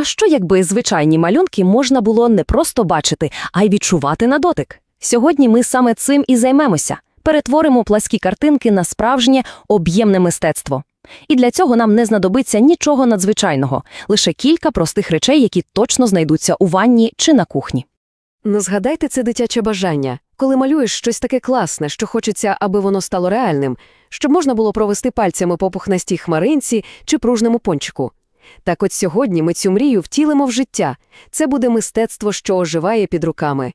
А що якби звичайні малюнки можна було не просто бачити, а й відчувати на дотик? Сьогодні ми саме цим і займемося. Перетворимо пласкі картинки на справжнє об'ємне мистецтво. І для цього нам не знадобиться нічого надзвичайного, лише кілька простих речей, які точно знайдуться у ванні чи на кухні. Ну, згадайте це дитяче бажання, коли малюєш щось таке класне, що хочеться, аби воно стало реальним, щоб можна було провести пальцями по пухнастій хмаринці чи пружному пончику. Так от сьогодні ми цю мрію втілимо в життя. Це буде мистецтво, що оживає під руками.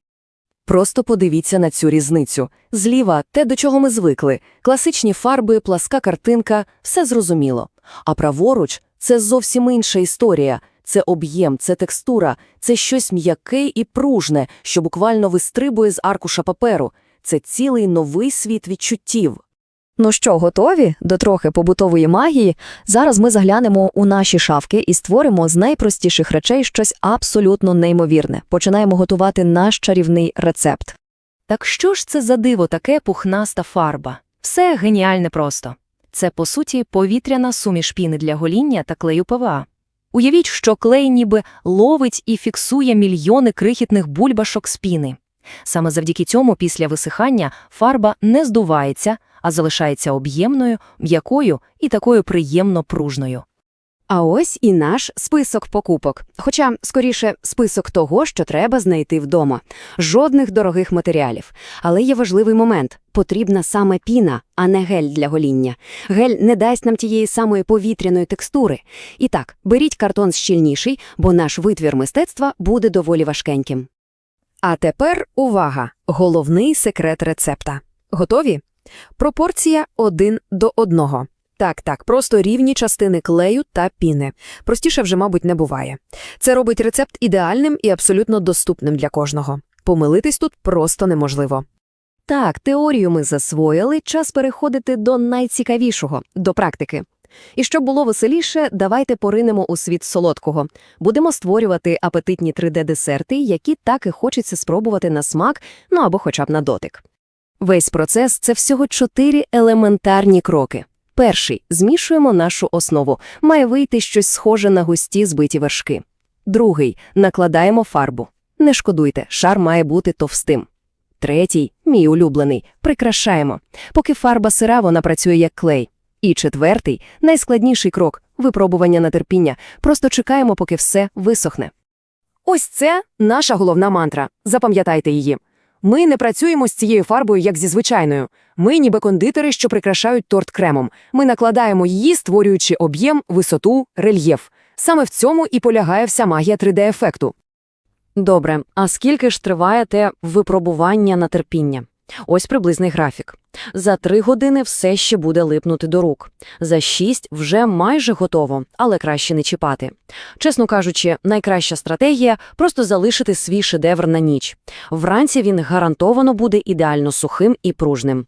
Просто подивіться на цю різницю. Зліва те, до чого ми звикли. Класичні фарби, пласка картинка – все зрозуміло. А праворуч – це зовсім інша історія. Це об'єм, це текстура, це щось м'яке і пружне, що буквально вистрибує з аркуша паперу. Це цілий новий світ відчуттів. Ну що, готові до трохи побутової магії? Зараз ми заглянемо у наші шафки і створимо з найпростіших речей щось абсолютно неймовірне. Починаємо готувати наш чарівний рецепт. Так що ж це за диво таке пухнаста фарба? Все геніальне просто. Це, по суті, повітряна суміш піни для гоління та клею ПВА. Уявіть, що клей ніби ловить і фіксує мільйони крихітних бульбашок з піни. Саме завдяки цьому після висихання фарба не здувається, а залишається об'ємною, м'якою і такою приємно пружною. А ось і наш список покупок. Хоча, скоріше, список того, що треба знайти вдома. Жодних дорогих матеріалів. Але є важливий момент. Потрібна саме піна, а не гель для гоління. Гель не дасть нам тієї самої повітряної текстури. І так, беріть картон щільніший, бо наш витвір мистецтва буде доволі важкеньким. А тепер увага! Головний секрет рецепта. Готові? Пропорція 1 до 1. Так, так, просто рівні частини клею та піни. Простіше вже, мабуть, не буває. Це робить рецепт ідеальним і абсолютно доступним для кожного. Помилитись тут просто неможливо. Так, теорію ми засвоїли, час переходити до найцікавішого – до практики. І щоб було веселіше, давайте поринемо у світ солодкого. Будемо створювати апетитні 3D-десерти, які так і хочеться спробувати на смак, ну або хоча б на дотик. Весь процес – це всього чотири елементарні кроки. Перший – змішуємо нашу основу. Має вийти щось схоже на густі збиті вершки. Другий – накладаємо фарбу. Не шкодуйте, шар має бути товстим. Третій, мій улюблений, прикрашаємо. Поки фарба сира, вона працює як клей. І четвертий, найскладніший крок – випробування на терпіння. Просто чекаємо, поки все висохне. Ось це наша головна мантра. Запам'ятайте її. Ми не працюємо з цією фарбою, як зі звичайною. Ми ніби кондитери, що прикрашають торт кремом. Ми накладаємо її, створюючи об'єм, висоту, рельєф. Саме в цьому і полягає вся магія 3D-ефекту. Добре, а скільки ж триває те випробування на терпіння? Ось приблизний графік. За три години все ще буде липнути до рук. За шість вже майже готово, але краще не чіпати. Чесно кажучи, найкраща стратегія – просто залишити свій шедевр на ніч. Вранці він гарантовано буде ідеально сухим і пружним.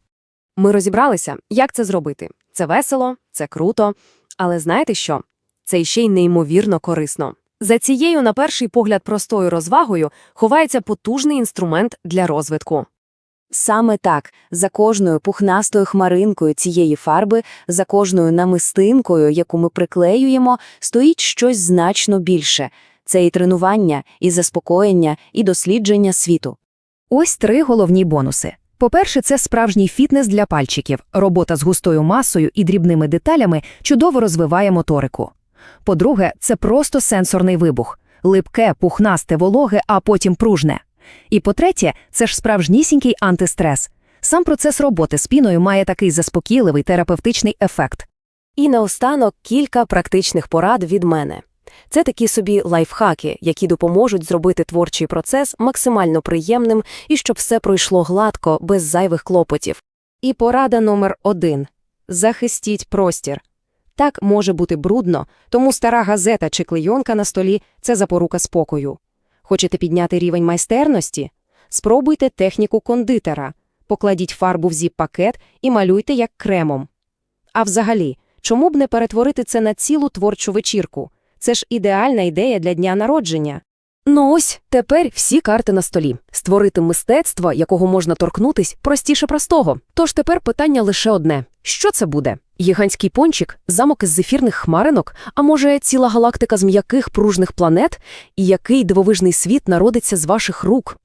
Ми розібралися, як це зробити. Це весело, це круто. Але знаєте що? Це ще й неймовірно корисно. За цією, на перший погляд, простою розвагою ховається потужний інструмент для розвитку. Саме так, за кожною пухнастою хмаринкою цієї фарби, за кожною намистинкою, яку ми приклеюємо, стоїть щось значно більше. Це і тренування, і заспокоєння, і дослідження світу. Ось три головні бонуси. По-перше, це справжній фітнес для пальчиків. Робота з густою масою і дрібними деталями чудово розвиває моторику. По-друге, це просто сенсорний вибух. Липке, пухнасте, вологе, а потім пружне. І по-третє, це ж справжнісінький антистрес. Сам процес роботи з піною має такий заспокійливий терапевтичний ефект. І наостанок кілька практичних порад від мене. Це такі собі лайфхаки, які допоможуть зробити творчий процес максимально приємним і щоб все пройшло гладко, без зайвих клопотів. І порада номер один – захистіть простір. Так може бути брудно, тому стара газета чи клейонка на столі – це запорука спокою. Хочете підняти рівень майстерності? Спробуйте техніку кондитера. Покладіть фарбу в зіп-пакет і малюйте як кремом. А взагалі, чому б не перетворити це на цілу творчу вечірку? Це ж ідеальна ідея для дня народження. Ну ось, тепер всі карти на столі. Створити мистецтво, якого можна торкнутись, простіше простого. Тож тепер питання лише одне: що це буде? Гігантський пончик, замок із зефірних хмаринок, а може ціла галактика з м'яких пружних планет? І який дивовижний світ народиться з ваших рук?